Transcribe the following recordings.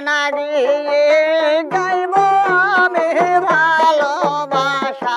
নারী গাইব আমি ভালোবাসা।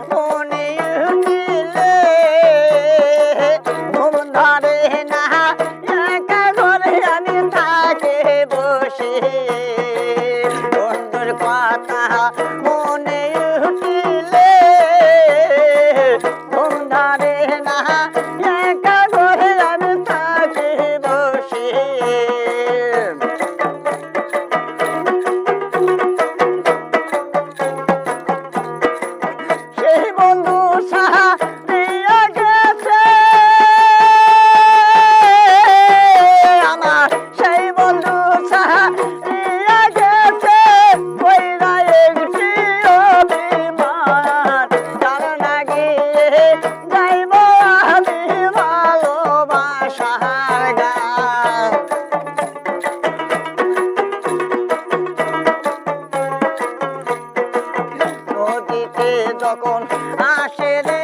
কখন আসে রে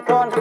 যখন